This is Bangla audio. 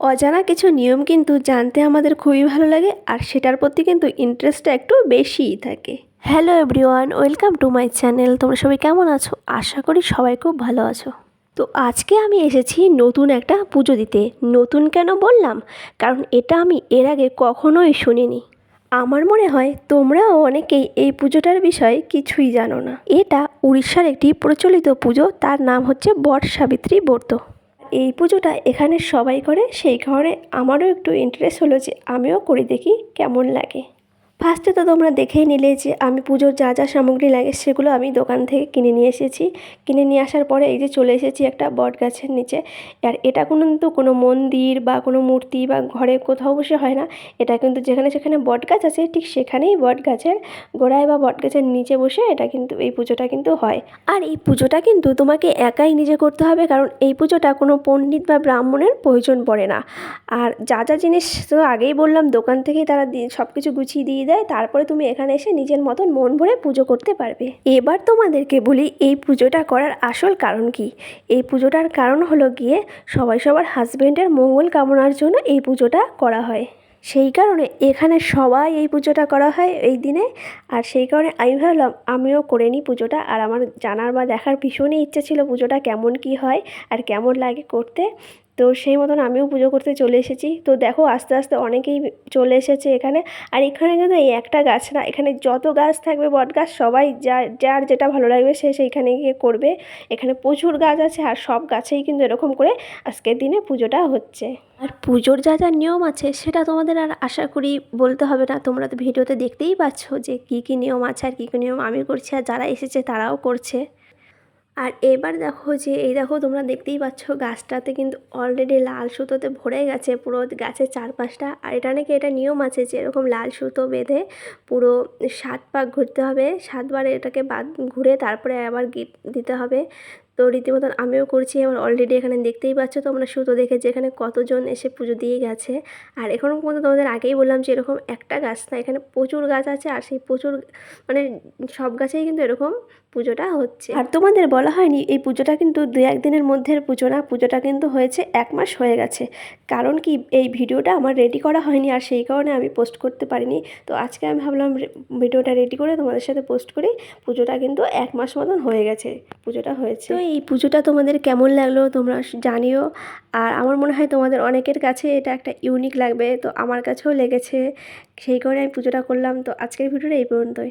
অজানা কিছু নিয়ম কিন্তু জানতে আমাদের খুবই ভালো লাগে আর সেটার প্রতি কিন্তু ইন্টারেস্টটা একটু বেশিই থাকে। Hello everyone welcome to my channel তোমরা সবাই কেমন আছো? আশা করি সবাই খুব ভালো আছো। তো আজকে আমি এসেছি নতুন একটা পুজো দিতে। নতুন কেন বললাম? কারণ এটা আমি এর আগে কখনোই শুনিনি। আমার মনে হয় তোমরাও অনেকেই এই পুজোটার বিষয়ে কিছুই জানো না। এটা উড়িষ্যার একটি প্রচলিত পুজো। তার নাম হচ্ছে বট সাবিত্রী ব্রত। এই পুজোটা এখানে সবাই করে, সেই কারণে আমারও একটু ইন্টারেস্ট হলো যে আমিও করে দেখি কেমন লাগে। ফার্স্টে তো তোমরা দেখেই নিলে যে আমি পুজোর যা যা সামগ্রী লাগে সেগুলো আমি দোকান থেকে কিনে নিয়ে এসেছি। কিনে নিয়ে আসার পরে এই যে চলে এসেছি একটা বট গাছের নিচে। আর এটা কোনো কিন্তু কোনো মন্দির বা কোনো মূর্তি বা ঘরে কোথাও বসে হয় না। এটা কিন্তু যেখানে সেখানে বট গাছ আছে, ঠিক সেখানেই বট গাছের গোড়ায় বা বট গাছের নিচে বসে এটা কিন্তু এই পুজোটা কিন্তু হয়। আর এই পুজোটা কিন্তু তোমাকে একাই নিজে করতে হবে কারণ এই পুজোটা কোনো পণ্ডিত বা ব্রাহ্মণের প্রয়োজন পড়ে না। আর যা যা জিনিস তো আগেই বললাম দোকান থেকেই তারা সব কিছু গুছিয়ে দিয়ে। দেয় তারপরে তুমি এখানে এসে নিজের মতন মন ভরে পুজো করতে পারবে। এবার তোমাদেরকে বলি, এই পুজোটা করার আসল কারণ কি? এই পুজোটার কারণ হলো গিয়ে সবাই সবার হাজব্যান্ডের মঙ্গল কামনার জন্য এই পুজোটা করা হয়। সেই কারণে এখানে সবাই এই পুজোটা করা হয় এই দিনে। আর সেই কারণে আমি ভাবলাম, আমিও করে নিই পুজোটা। আর আমার জানার বা দেখার ভীষণই ইচ্ছে ছিল পুজোটা কেমন কি হয় আর কেমন লাগে করতে। তো সেই মতন আমিও পুজো করতে চলে এসেছি। তো দেখো আস্তে আস্তে অনেকেই চলে এসেছে এখানে। আর এখানে কিন্তু এই একটা গাছ না, এখানে যত গাছ থাকবে, বট গাছ সবাই যার যার যেটা ভালো লাগবে সে সেইখানে গিয়ে করবে। এখানে প্রচুর গাছ আছে আর সব গাছেই কিন্তু এরকম করে আজকের দিনে পুজোটা হচ্ছে। আর পুজোর যা যা নিয়ম আছে সেটা তোমাদের আর আশা করি বলতে হবে না। তোমরা তো ভিডিওতে দেখতেই পাচ্ছ যে কী কী নিয়ম আছে আর কী কী নিয়ম আমি করছি আর যারা এসেছে তারাও করছে। আর এবার দেখো যে, এই দেখো তোমরা দেখতেই পাচ্ছ গাছটাতে কিন্তু অলরেডি লাল সুতোতে ভরে গেছে পুরো গাছের চারপাশটা। আর এটা নাকি এটা নিয়ম আছে যে, এরকম লাল সুতো বেঁধে পুরো সাত পাক ঘুরতে হবে। সাতবার এটাকে বাদ ঘুরে তারপরে আবার গিট দিতে হবে। তো রীতিমতন আমিও করছি এবার অলরেডি এখানে দেখতেই পাচ্ছ তোমরা সুতো দেখে যেখানে কতজন এসে পুজো দিয়ে গেছে। আর এখনও পর্যন্ত তোমাদের আগেই বললাম যে এরকম একটা গাছ না এখানে প্রচুর গাছ আছে আর সেই প্রচুর মানে সব গাছেই কিন্তু এরকম পুজোটা হচ্ছে। আর তোমাদের বলা হয়নি এই পুজোটা কিন্তু দু একদিনের মধ্যে পুজো না পুজোটা কিন্তু হয়েছে এক মাস হয়ে গেছে। কারণ কি এই ভিডিওটা আমার রেডি করা হয়নি আর সেই কারণে আমি পোস্ট করতে পারিনি। তো আজকে আমি ভাবলাম ভিডিওটা রেডি করে তোমাদের সাথে পোস্ট করি পুজোটা কিন্তু এক মাস মতন হয়ে গেছে পুজোটা হয়েছে। তো এই পুজোটা তোমাদের কেমন লাগল তোমরা জানিও। আর আমার মনে হয় তোমাদের অনেকের কাছে এটা একটা ইউনিক লাগবে, তো আমার কাছেও লেগেছে। সেই কারণে আমি পুজোটা করলাম, তো আজকের ভিডিওটা এই পর্যন্তই।